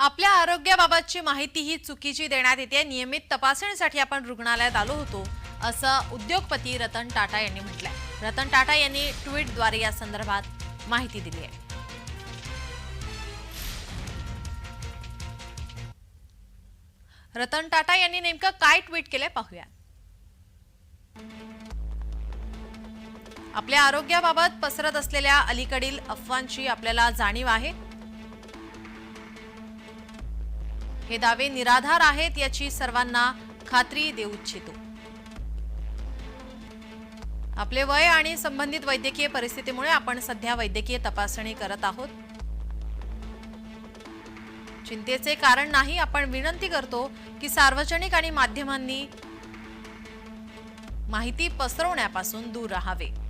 आपल्या आरोग्याबाबतची माहिती ही चुकीची देण्यात येते. नियमित तपासणीसाठी आपण रुग्णालयात आलो होतो असं उद्योगपती रतन टाटा यांनी म्हटलंय. रतन टाटा यांनी ट्विटद्वारे या संदर्भात माहिती दिली आहे. रतन टाटा यांनी नेमकं काय ट्विट केलंय पाहूया. आपल्या आरोग्याबाबत पसरत असलेल्या अलीकडील अफवांची आपल्याला जाणीव आहे. हे दावे निराधार आहेत याची सर्वांना खात्री देऊ इच्छितो. आपले वय आणि संबंधित वैद्यकीय परिस्थितीमुळे आपण सध्या वैद्यकीय तपासणी करत आहोत. चिंतेचे कारण नाही आपण विनंती करतो की सार्वजनिक आणि माध्यमांनी माहिती पसरवण्यापासून दूर राहावे.